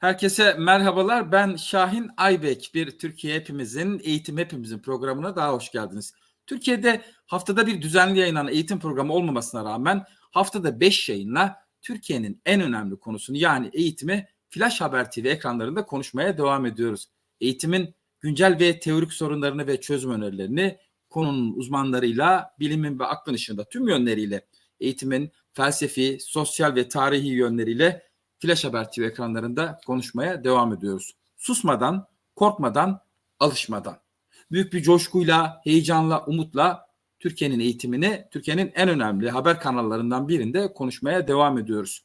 Herkese merhabalar. Ben Şahin Aybek. Bir Türkiye Hepimizin, Eğitim Hepimizin programına daha hoş geldiniz. Türkiye'de haftada bir düzenli yayınlanan eğitim programı olmamasına rağmen haftada 5 yayınla Türkiye'nin en önemli konusunu yani eğitimi Flash Haber TV ekranlarında konuşmaya devam ediyoruz. Eğitimin güncel ve teorik sorunlarını ve çözüm önerilerini konunun uzmanlarıyla, bilimin ve aklın ışığında tüm yönleriyle eğitimin felsefi, sosyal ve tarihi yönleriyle Flash Haber TV ekranlarında konuşmaya devam ediyoruz. Susmadan, korkmadan, alışmadan. Büyük bir coşkuyla, heyecanla, umutla Türkiye'nin eğitimini, Türkiye'nin en önemli haber kanallarından birinde konuşmaya devam ediyoruz.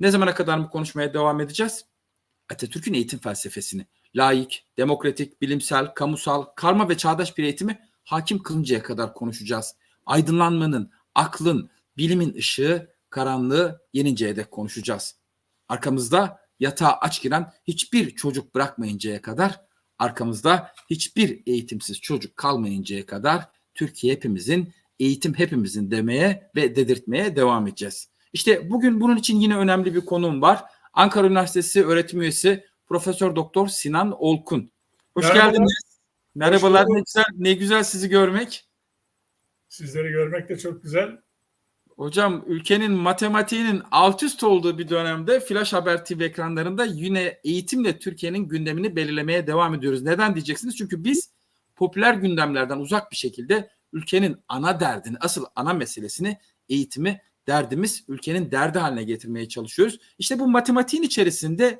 Ne zamana kadar mı konuşmaya devam edeceğiz? Atatürk'ün eğitim felsefesini, layık, demokratik, bilimsel, kamusal, karma ve çağdaş bir eğitimi hakim kılıncaya kadar konuşacağız. Aydınlanmanın, aklın, bilimin ışığı, karanlığı yeninceye dek konuşacağız. Arkamızda yatağa aç giren hiçbir çocuk bırakmayıncaya kadar, arkamızda hiçbir eğitimsiz çocuk kalmayıncaya kadar Türkiye hepimizin, eğitim hepimizin demeye ve dedirtmeye devam edeceğiz. İşte bugün bunun için yine önemli bir konuğum var. Ankara Üniversitesi öğretim üyesi Profesör Doktor Sinan Olkun. Hoş Merhaba. geldiniz. Merhabalar. bulduk. Ne güzel, ne güzel sizi görmek. Sizleri görmek de çok güzel. Hocam ülkenin matematiğinin alt üst olduğu bir dönemde Flash Haber TV ekranlarında yine eğitimle Türkiye'nin gündemini belirlemeye devam ediyoruz. Neden diyeceksiniz? Çünkü biz popüler gündemlerden uzak bir şekilde ülkenin ana derdini, asıl ana meselesini eğitimi derdimiz, ülkenin derdi haline getirmeye çalışıyoruz. İşte bu matematiğin içerisinde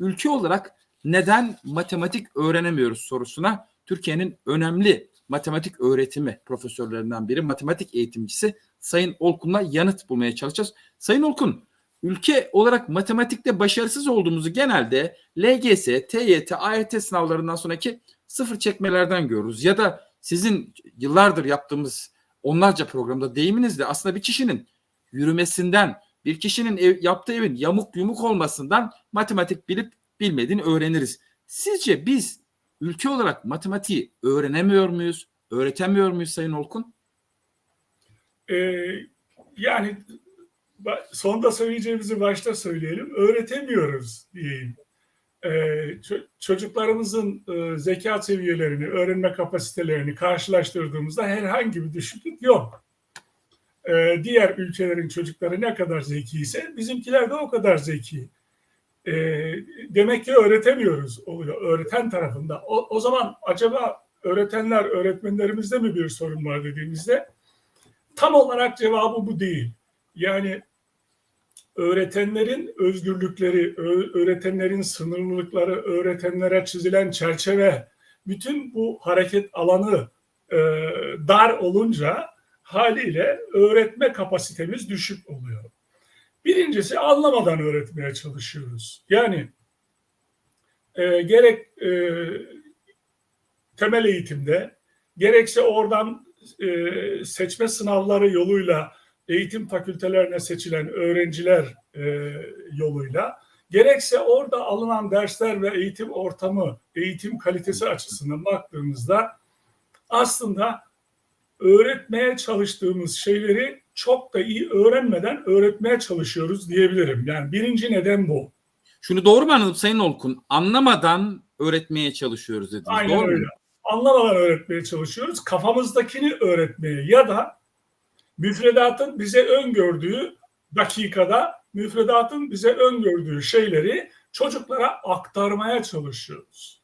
ülke olarak neden matematik öğrenemiyoruz sorusuna Türkiye'nin önemli matematik öğretimi profesörlerinden biri, matematik eğitimcisi Sayın Olkun'la yanıt bulmaya çalışacağız. Sayın Olkun, ülke olarak matematikte başarısız olduğumuzu genelde LGS, TYT, AYT sınavlarından sonraki sıfır çekmelerden görürüz. Ya da sizin yıllardır yaptığımız onlarca programda deyiminizle aslında bir kişinin yürümesinden, bir kişinin ev, yaptığı evin yamuk yumuk olmasından matematik bilip bilmediğini öğreniriz. Sizce biz ülke olarak matematiği öğrenemiyor muyuz? Öğretemiyor muyuz Sayın Olkun? Ee, yani sonda söyleyeceğimizi başta söyleyelim. Öğretemiyoruz diyeyim. Ee, ço- çocuklarımızın e, zeka seviyelerini, öğrenme kapasitelerini karşılaştırdığımızda herhangi bir düşüklük yok. Ee, diğer ülkelerin çocukları ne kadar zeki ise bizimkiler de o kadar zeki. Ee, demek ki öğretemiyoruz oluyor öğreten tarafında. O, o zaman acaba öğretenler, öğretmenlerimizde mi bir sorun var dediğimizde tam olarak cevabı bu değil. Yani öğretenlerin özgürlükleri, öğretenlerin sınırlılıkları, öğretenlere çizilen çerçeve, bütün bu hareket alanı e, dar olunca haliyle öğretme kapasitemiz düşük oluyor. Birincisi anlamadan öğretmeye çalışıyoruz. Yani e, gerek e, temel eğitimde, gerekse oradan e, seçme sınavları yoluyla eğitim fakültelerine seçilen öğrenciler e, yoluyla, gerekse orada alınan dersler ve eğitim ortamı, eğitim kalitesi açısından baktığımızda aslında öğretmeye çalıştığımız şeyleri çok da iyi öğrenmeden öğretmeye çalışıyoruz diyebilirim. Yani birinci neden bu. Şunu doğru mu anladım Sayın Olkun? Anlamadan öğretmeye çalışıyoruz dediniz. Aynen doğru öyle. mu? Anlamadan öğretmeye çalışıyoruz. Kafamızdakini öğretmeye ya da müfredatın bize öngördüğü dakikada müfredatın bize öngördüğü şeyleri çocuklara aktarmaya çalışıyoruz.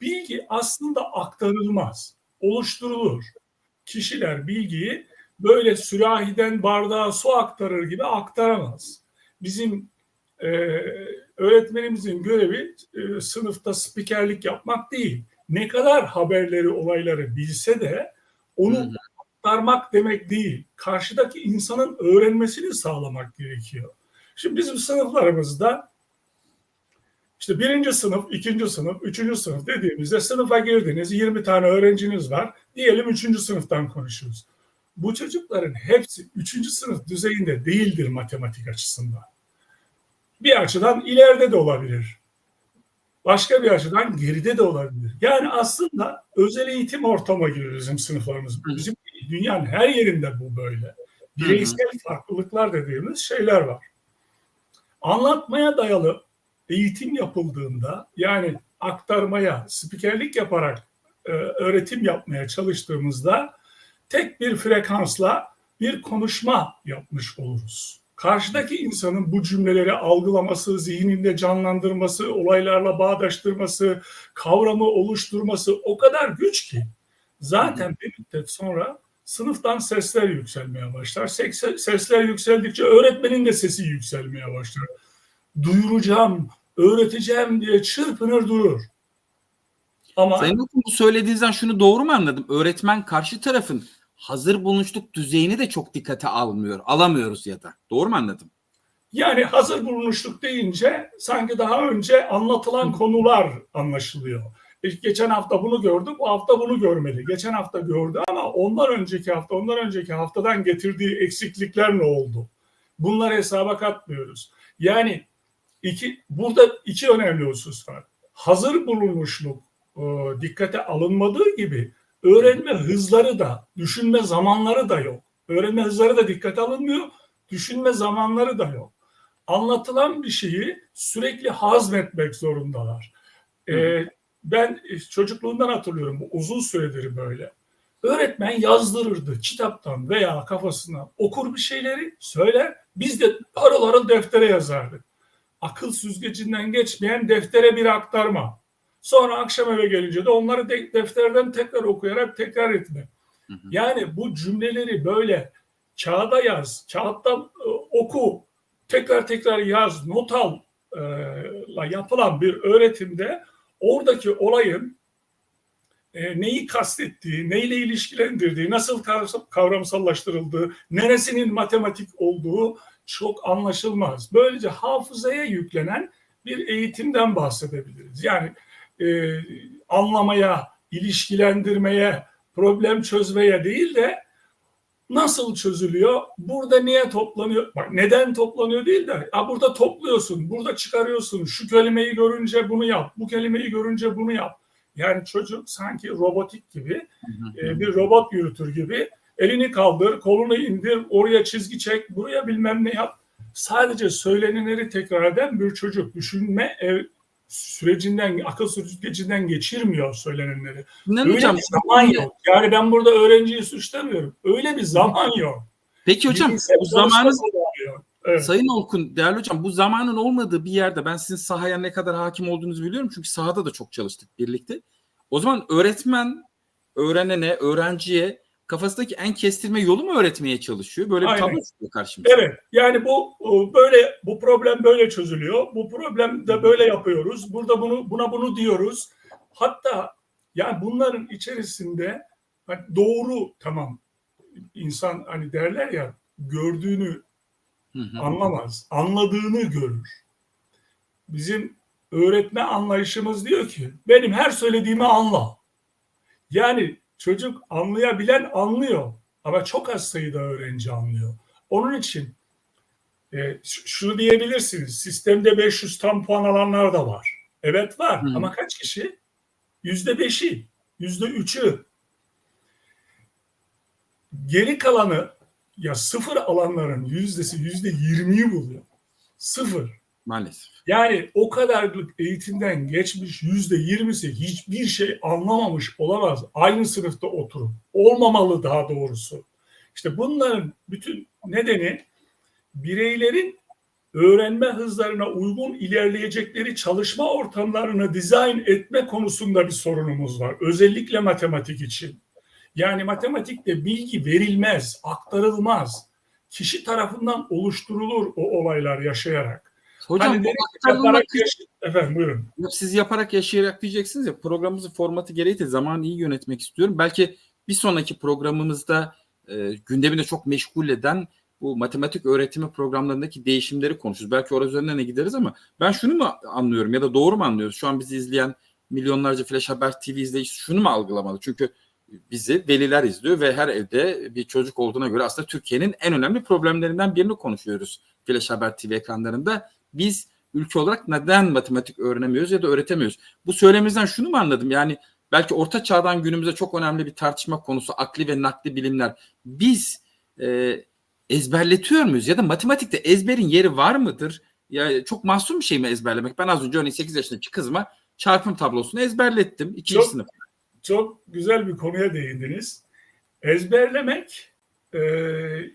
Bilgi aslında aktarılmaz, oluşturulur. Kişiler bilgiyi böyle sürahiden bardağa su aktarır gibi aktaramaz. Bizim e, öğretmenimizin görevi e, sınıfta spikerlik yapmak değil. Ne kadar haberleri, olayları bilse de onu Hı hı. aktarmak demek değil. Karşıdaki insanın öğrenmesini sağlamak gerekiyor. Şimdi bizim sınıflarımızda işte birinci sınıf, ikinci sınıf, üçüncü sınıf dediğimizde sınıfa girdiniz, 20 tane öğrenciniz var. Diyelim üçüncü sınıftan konuşuyoruz. Bu çocukların hepsi üçüncü sınıf düzeyinde değildir matematik açısından. Bir açıdan ileride de olabilir. Başka bir açıdan geride de olabilir. Yani aslında özel eğitim ortamı gibi bizim sınıflarımız. Bizim dünyanın her yerinde bu böyle. Bireysel farklılıklar dediğimiz şeyler var. Anlatmaya dayalı eğitim yapıldığında yani aktarmaya, spikerlik yaparak e, öğretim yapmaya çalıştığımızda tek bir frekansla bir konuşma yapmış oluruz. Karşıdaki insanın bu cümleleri algılaması, zihninde canlandırması, olaylarla bağdaştırması, kavramı oluşturması o kadar güç ki zaten bir müddet sonra sınıftan sesler yükselmeye başlar. Sesler yükseldikçe öğretmenin de sesi yükselmeye başlar. Duyuracağım, öğreteceğim diye çırpınır durur. Ama Sayın Okul bu söylediğinizden şunu doğru mu anladım? Öğretmen karşı tarafın hazır bulunuşluk düzeyini de çok dikkate almıyor. Alamıyoruz ya da. Doğru mu anladım? Yani hazır bulunuşluk deyince sanki daha önce anlatılan konular anlaşılıyor. Geçen hafta bunu gördük, bu hafta bunu görmeli. Geçen hafta gördü ama ondan önceki hafta, ondan önceki haftadan getirdiği eksiklikler ne oldu? Bunları hesaba katmıyoruz. Yani iki, burada iki önemli husus var. Hazır bulunmuşluk e, dikkate alınmadığı gibi öğrenme hızları da, düşünme zamanları da yok. Öğrenme hızları da dikkate alınmıyor, düşünme zamanları da yok anlatılan bir şeyi sürekli hazmetmek zorundalar. Ee, ben çocukluğundan hatırlıyorum bu uzun süredir böyle. Öğretmen yazdırırdı kitaptan veya kafasına okur bir şeyleri söyler. Biz de harıl harıl deftere yazardık. Akıl süzgecinden geçmeyen deftere bir aktarma. Sonra akşam eve gelince de onları de, defterden tekrar okuyarak tekrar etme. Hı hı. Yani bu cümleleri böyle kağıda yaz, kağıttan e, oku, tekrar tekrar yaz, not al e, la yapılan bir öğretimde oradaki olayın e, neyi kastettiği, neyle ilişkilendirdiği, nasıl kavram- kavramsallaştırıldığı, neresinin matematik olduğu çok anlaşılmaz. Böylece hafızaya yüklenen bir eğitimden bahsedebiliriz. Yani e, anlamaya, ilişkilendirmeye, problem çözmeye değil de nasıl çözülüyor? Burada niye toplanıyor? Bak neden toplanıyor değil de ha burada topluyorsun, burada çıkarıyorsun. Şu kelimeyi görünce bunu yap, bu kelimeyi görünce bunu yap. Yani çocuk sanki robotik gibi, e, bir robot yürütür gibi elini kaldır, kolunu indir, oraya çizgi çek, buraya bilmem ne yap. Sadece söylenenleri tekrar eden bir çocuk düşünme e, sürecinden, akıl sürecinden geçirmiyor söylenenleri. Öyle hocam, bir zaman yok. Yani ben burada öğrenciyi suçlamıyorum. Öyle bir zaman yok. peki hocam bu zamanın. Evet. Sayın Olkun, değerli hocam bu zamanın olmadığı bir yerde ben sizin sahaya ne kadar hakim olduğunuzu biliyorum. Çünkü sahada da çok çalıştık birlikte. O zaman öğretmen öğrenene, öğrenciye kafasındaki en kestirme yolu mu öğretmeye çalışıyor? Böyle bir Aynen. tablo çıkıyor karşımıza. Evet. Yani bu e, böyle bu problem böyle çözülüyor. Bu problem de böyle yapıyoruz. Burada bunu buna bunu diyoruz. Hatta yani bunların içerisinde hani doğru tamam insan hani derler ya gördüğünü Hı hı. anlamaz. Anladığını görür. Bizim öğretme anlayışımız diyor ki benim her söylediğimi anla. Yani çocuk anlayabilen anlıyor ama çok az sayıda öğrenci anlıyor. Onun için e, şunu diyebilirsiniz. Sistemde 500 tam puan alanlar da var. Evet var Hı. ama kaç kişi? Yüzde beşi, yüzde üçü. Geri kalanı ya sıfır alanların yüzdesi yüzde yirmiyi buluyor. Sıfır. Maalesef. Yani o kadarlık eğitimden geçmiş yüzde yirmisi hiçbir şey anlamamış olamaz. Aynı sınıfta oturup. Olmamalı daha doğrusu. İşte bunların bütün nedeni bireylerin öğrenme hızlarına uygun ilerleyecekleri çalışma ortamlarını dizayn etme konusunda bir sorunumuz var. Özellikle matematik için. Yani matematikte bilgi verilmez, aktarılmaz. Kişi tarafından oluşturulur o olaylar yaşayarak. Hocam Hani bu aktarılmak yaparak yaş- Efendim buyurun. siz yaparak yaşayarak diyeceksiniz ya programımızın formatı gereği de zamanı iyi yönetmek istiyorum. Belki bir sonraki programımızda e, gündemini çok meşgul eden bu matematik öğretimi programlarındaki değişimleri konuşuruz. Belki orası üzerinden de gideriz ama ben şunu mu anlıyorum ya da doğru mu anlıyoruz? Şu an bizi izleyen milyonlarca Flash Haber TV izleyicisi şunu mu algılamalı? Çünkü bizi veliler izliyor ve her evde bir çocuk olduğuna göre aslında Türkiye'nin en önemli problemlerinden birini konuşuyoruz Flash Haber TV ekranlarında. Biz ülke olarak neden matematik öğrenemiyoruz ya da öğretemiyoruz? Bu söylemimizden şunu mu anladım? Yani belki orta çağdan günümüze çok önemli bir tartışma konusu akli ve nakli bilimler. Biz e, ezberletiyor muyuz ya da matematikte ezberin yeri var mıdır? ya çok masum bir şey mi ezberlemek? Ben az önce örneğin 8 yaşındaki kızıma çarpım tablosunu ezberlettim. ikinci Çok- sınıf. Çok güzel bir konuya değindiniz. Ezberlemek e,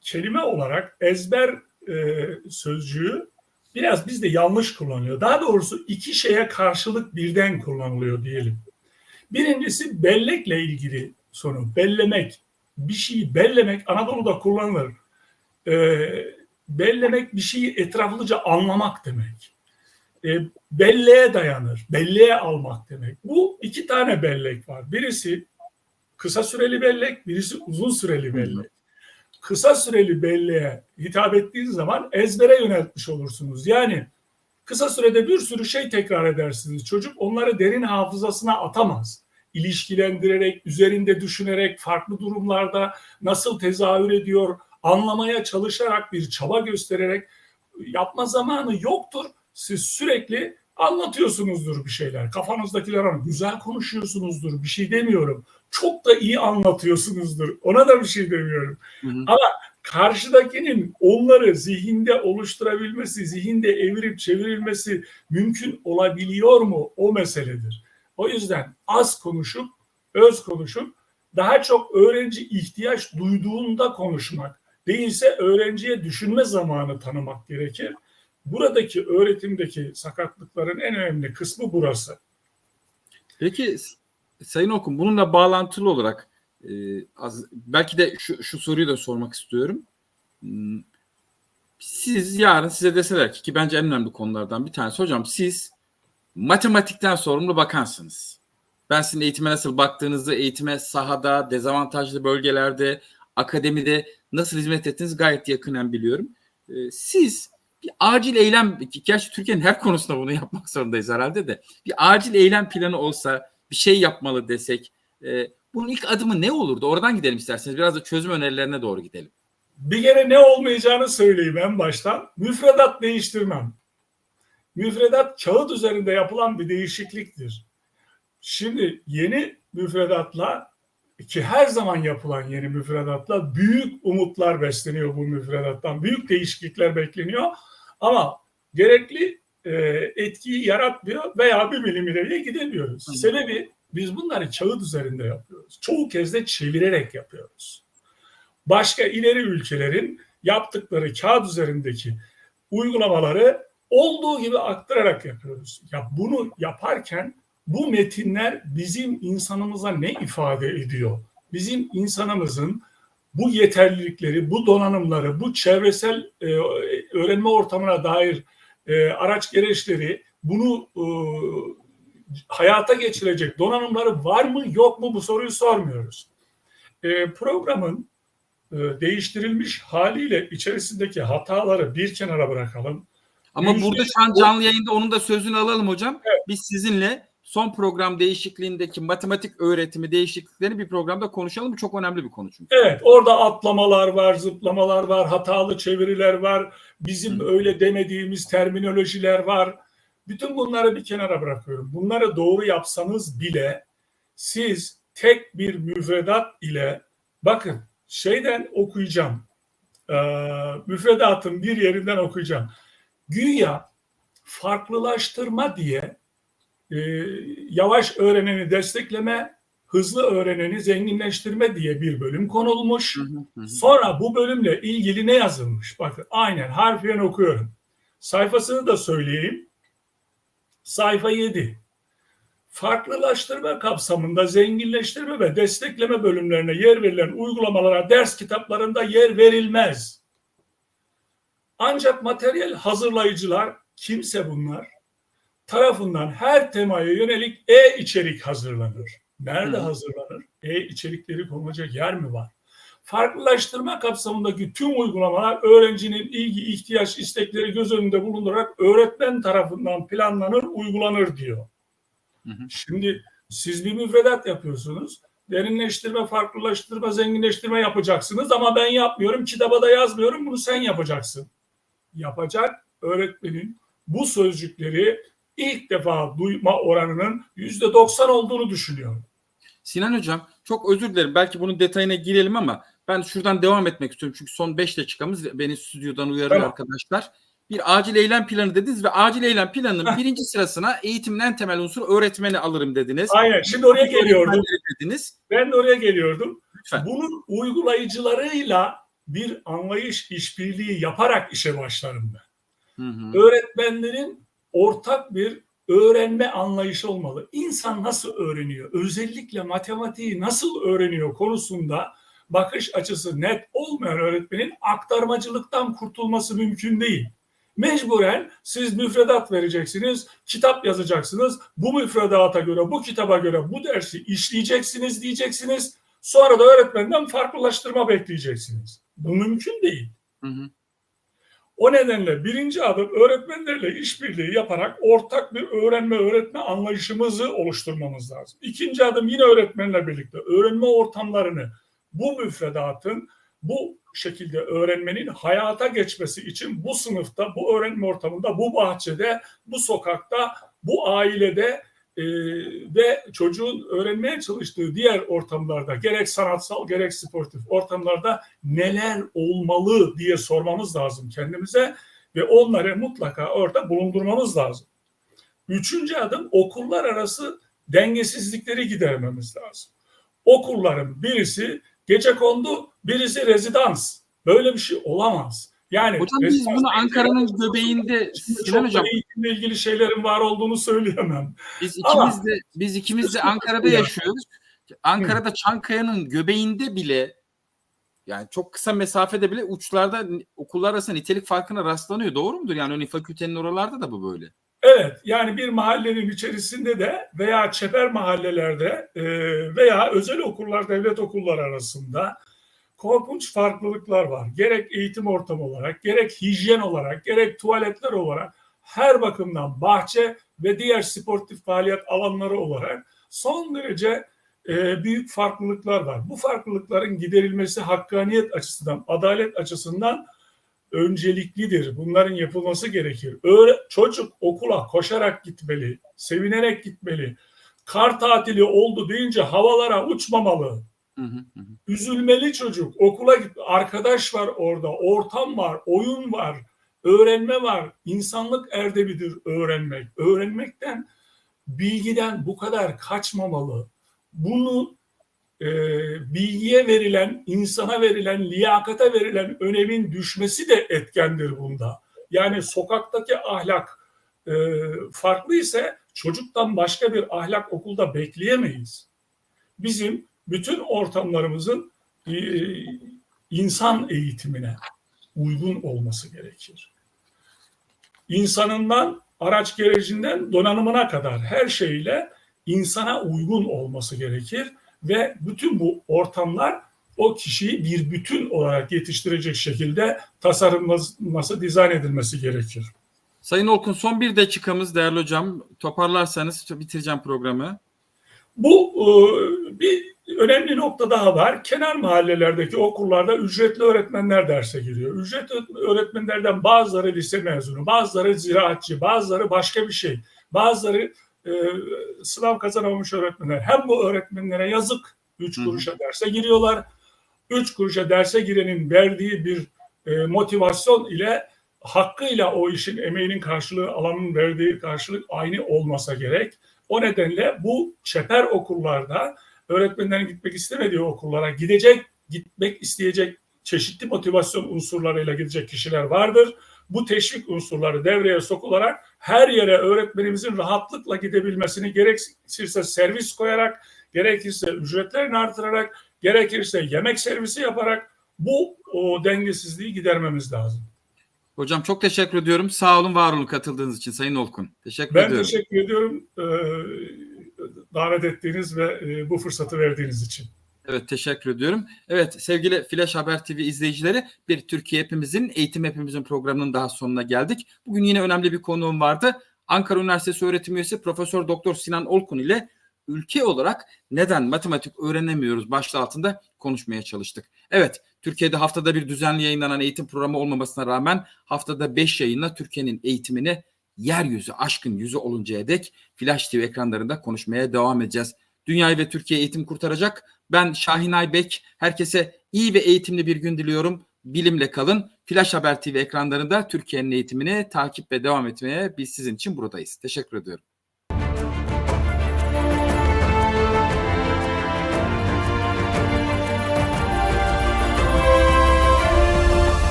kelime olarak ezber e, sözcüğü biraz bizde yanlış kullanılıyor. Daha doğrusu iki şeye karşılık birden kullanılıyor diyelim. Birincisi bellekle ilgili sonu. Bellemek. Bir şeyi bellemek Anadolu'da kullanılır. E, bellemek bir şeyi etraflıca anlamak demek. E, belleğe dayanır. Belleğe almak demek. Bu iki tane bellek var. Birisi kısa süreli bellek, birisi uzun süreli bellek. Kısa süreli belleğe hitap ettiğiniz zaman ezbere yöneltmiş olursunuz. Yani kısa sürede bir sürü şey tekrar edersiniz. Çocuk onları derin hafızasına atamaz. İlişkilendirerek, üzerinde düşünerek, farklı durumlarda nasıl tezahür ediyor, anlamaya çalışarak, bir çaba göstererek yapma zamanı yoktur. Siz sürekli anlatıyorsunuzdur bir şeyler. Kafanızdakiler güzel konuşuyorsunuzdur. Bir şey demiyorum. Çok da iyi anlatıyorsunuzdur. Ona da bir şey demiyorum. Hı hı. Karşıdakinin onları zihinde oluşturabilmesi, zihinde evirip çevirilmesi mümkün olabiliyor mu? O meseledir. O yüzden az konuşup, öz konuşup daha çok öğrenci ihtiyaç duyduğunda konuşmak, değilse öğrenciye düşünme zamanı tanımak gerekir. Buradaki öğretimdeki sakatlıkların en önemli kısmı burası. Peki Sayın Okun bununla bağlantılı olarak e, az, belki de şu, şu soruyu da sormak istiyorum. Hmm, Siz yarın size deseler ki ki bence en önemli konulardan bir tanesi hocam siz matematikten sorumlu bakansınız. Ben sizin eğitime nasıl baktığınızı, eğitime sahada, dezavantajlı bölgelerde, akademide nasıl hizmet ettiğinizi gayet yakından biliyorum. E, Siz bir acil eylem, gerçi Türkiye'nin her konusunda bunu yapmak zorundayız herhalde de bir acil eylem planı olsa bir şey yapmalı desek e, bunun ilk adımı ne olurdu? Oradan gidelim isterseniz. Biraz da çözüm önerilerine doğru gidelim. Bir kere ne olmayacağını söyleyeyim en baştan. Müfredat değiştirmem. Müfredat kağıt üzerinde yapılan bir değişikliktir. Şimdi yeni müfredatla ki her zaman yapılan yeni müfredatla büyük umutlar besleniyor bu müfredattan. Büyük değişiklikler bekleniyor ama gerekli e, etkiyi yaratmıyor veya bir milim ileriye gidemiyoruz. Hı. Sebebi biz bunları kağıt üzerinde yapıyoruz. Çoğu kez de çevirerek yapıyoruz. Başka ileri ülkelerin yaptıkları kağıt üzerindeki uygulamaları olduğu gibi aktararak yapıyoruz. Ya bunu yaparken bu metinler bizim insanımıza ne ifade ediyor? Bizim insanımızın bu yeterlilikleri, bu donanımları, bu çevresel e, öğrenme ortamına dair e, araç gereçleri, bunu e, hayata geçirecek donanımları var mı yok mu bu soruyu sormuyoruz. E, programın e, değiştirilmiş haliyle içerisindeki hataları bir kenara bırakalım. Ama Yüzde- burada şu an canlı yayında onun da sözünü alalım hocam. Biz sizinle son program değişikliğindeki matematik öğretimi değişikliklerini bir programda konuşalım. Bu çok önemli bir konu çünkü. Evet orada atlamalar var, zıplamalar var, hatalı çeviriler var, bizim Hı. öyle demediğimiz terminolojiler var. Bütün bunları bir kenara bırakıyorum. Bunları doğru yapsanız bile siz tek bir müfredat ile bakın şeyden okuyacağım. Ee, müfredatın bir yerinden okuyacağım. Güya farklılaştırma diye e, yavaş öğreneni destekleme, hızlı öğreneni zenginleştirme diye bir bölüm konulmuş. Hı hı, hı hı. Sonra bu bölümle ilgili ne yazılmış? Bakın aynen harfiyen okuyorum. Sayfasını da söyleyeyim. Sayfa 7. Farklılaştırma kapsamında zenginleştirme ve destekleme bölümlerine yer verilen uygulamalara ders kitaplarında yer verilmez. Ancak materyal hazırlayıcılar kimse bunlar tarafından her temaya yönelik e-içerik hazırlanır. Nerede Hı. hazırlanır? E-içerikleri konulacak yer mi var? Farklılaştırma kapsamındaki tüm uygulamalar öğrencinin ilgi, ihtiyaç, istekleri göz önünde bulundurarak öğretmen tarafından planlanır, uygulanır diyor. Hı hı. Şimdi siz bir müfredat yapıyorsunuz. Derinleştirme, farklılaştırma, zenginleştirme yapacaksınız ama ben yapmıyorum, kitaba da yazmıyorum, bunu sen yapacaksın. Yapacak öğretmenin bu sözcükleri ilk defa duyma oranının yüzde 90 olduğunu düşünüyorum. Sinan Hocam çok özür dilerim. Belki bunun detayına girelim ama ben şuradan devam etmek istiyorum. Çünkü son 5 dakikamız beni stüdyodan uyarıyor Tamam. arkadaşlar. bir acil eylem planı dediniz ve acil eylem planının birinci sırasına eğitimin en temel unsuru öğretmeni alırım dediniz. Aynen. Şimdi oraya geliyordum. Dediniz. Ben de oraya geliyordum. Lütfen. Bunun uygulayıcılarıyla bir anlayış işbirliği yaparak işe başlarım ben. Hı hı. öğretmenlerin ortak bir öğrenme anlayışı olmalı. İnsan nasıl öğreniyor? Özellikle matematiği nasıl öğreniyor konusunda bakış açısı net olmayan öğretmenin aktarmacılıktan kurtulması mümkün değil. Mecburen siz müfredat vereceksiniz, kitap yazacaksınız. Bu müfredata göre, bu kitaba göre bu dersi işleyeceksiniz diyeceksiniz. Sonra da öğretmenden farklılaştırma bekleyeceksiniz. Bu mümkün değil. Hı hı. O nedenle birinci adım öğretmenlerle işbirliği yaparak ortak bir öğrenme öğretme anlayışımızı oluşturmamız lazım. İkinci adım yine öğretmenle birlikte öğrenme ortamlarını bu müfredatın bu şekilde öğrenmenin hayata geçmesi için bu sınıfta, bu öğrenme ortamında, bu bahçede, bu sokakta, bu ailede e, ve çocuğun öğrenmeye çalıştığı diğer ortamlarda gerek sanatsal gerek sportif ortamlarda neler olmalı diye sormamız lazım kendimize ve onları mutlaka orada bulundurmamız lazım. Üçüncü adım okullar arası dengesizlikleri gidermemiz lazım. Okulların birisi gece kondu, birisi rezidans. Böyle bir şey olamaz. Yani Hocam biz rezidans bunu Ankara'nın göbeğinde Şimdi Sinan Hocam eğitimle ilgili şeylerin var olduğunu söyleyemem. biz Ama- ikimiz de biz ikimiz de Ankara'da yaşıyoruz. Ankara'da Çankaya'nın göbeğinde bile yani çok kısa mesafede bile uçlarda okullar arasında nitelik farkına rastlanıyor. Doğru mudur? Yani örneğin fakültenin oralarda da bu böyle. Evet yani bir mahallenin içerisinde de veya çeper mahallelerde e, veya özel okullar devlet okulları arasında korkunç farklılıklar var. Gerek eğitim ortamı olarak, gerek hijyen olarak, gerek tuvaletler olarak her bakımdan bahçe ve diğer sportif faaliyet alanları olarak son derece e, büyük farklılıklar var. Bu farklılıkların giderilmesi hakkaniyet açısından, adalet açısından önceliklidir. Bunların yapılması gerekir. Öğre, çocuk okula koşarak gitmeli, sevinerek gitmeli. Kar tatili oldu deyince havalara uçmamalı. Üzülmeli çocuk. Okula git. Arkadaş var orada, ortam var, oyun var, öğrenme var. İnsanlık erdemidir öğrenmek. Öğrenmekten, bilgiden bu kadar kaçmamalı. Bunu e, bilgiye verilen, insana verilen, liyakata verilen önemin düşmesi de etkendir bunda. Yani sokaktaki ahlak e, farklı ise çocuktan başka bir ahlak okulda bekleyemeyiz. Bizim bütün ortamlarımızın e, insan eğitimine uygun olması gerekir. İnsanından, araç gerecinden donanımına kadar her şeyle insana uygun olması gerekir ve bütün bu ortamlar o kişiyi bir bütün olarak yetiştirecek şekilde tasarlanması, dizayn edilmesi gerekir. Sayın Olkun son bir dakikamız değerli hocam. Toparlarsanız bitireceğim programı. Bu e, bir önemli nokta daha var. Kenar mahallelerdeki okullarda ücretli öğretmenler derse giriyor. Ücretli öğretmenlerden bazıları lise mezunu, bazıları ziraatçı, bazıları başka bir şey. Bazıları e, sınav kazanamamış öğretmenler. Hem bu öğretmenlere yazık 3 Hı hı. kuruşa derse giriyorlar. 3 kuruşa derse girenin verdiği bir e, motivasyon ile hakkıyla o işin emeğinin karşılığı alanın verdiği karşılık aynı olmasa gerek. O nedenle bu çeper okullarda öğretmenlerin gitmek istemediği okullara gidecek, gitmek isteyecek çeşitli motivasyon unsurlarıyla gidecek kişiler vardır. Bu teşvik unsurları devreye sokularak her yere öğretmenimizin rahatlıkla gidebilmesini gerekirse servis koyarak, gerekirse ücretlerini artırarak, gerekirse yemek servisi yaparak bu o dengesizliği gidermemiz lazım. Hocam çok teşekkür ediyorum. Sağ olun, var olun katıldığınız için Sayın Olkun. Teşekkür Ben ediyorum. teşekkür ediyorum e, davet ettiğiniz ve e, bu fırsatı verdiğiniz için. Evet teşekkür ediyorum. Evet sevgili Flash Haber TV izleyicileri bir Türkiye hepimizin eğitim hepimizin programının daha sonuna geldik. Bugün yine önemli bir konuğum vardı. Ankara Üniversitesi öğretim üyesi Profesör Doktor Sinan Olkun ile ülke olarak neden matematik öğrenemiyoruz başlığı altında konuşmaya çalıştık. Evet Türkiye'de haftada bir düzenli yayınlanan eğitim programı olmamasına rağmen haftada 5 yayınla Türkiye'nin eğitimini yeryüzü aşkın yüzü oluncaya dek Flash TV ekranlarında konuşmaya devam edeceğiz. Dünyayı ve Türkiye eğitim kurtaracak. Ben Şahin Aybek. Herkese iyi ve eğitimli bir gün diliyorum. bilimle kalın. Flash Haber TV ekranlarında Türkiye'nin eğitimini takip ve devam etmeye biz sizin için buradayız. Teşekkür ediyorum.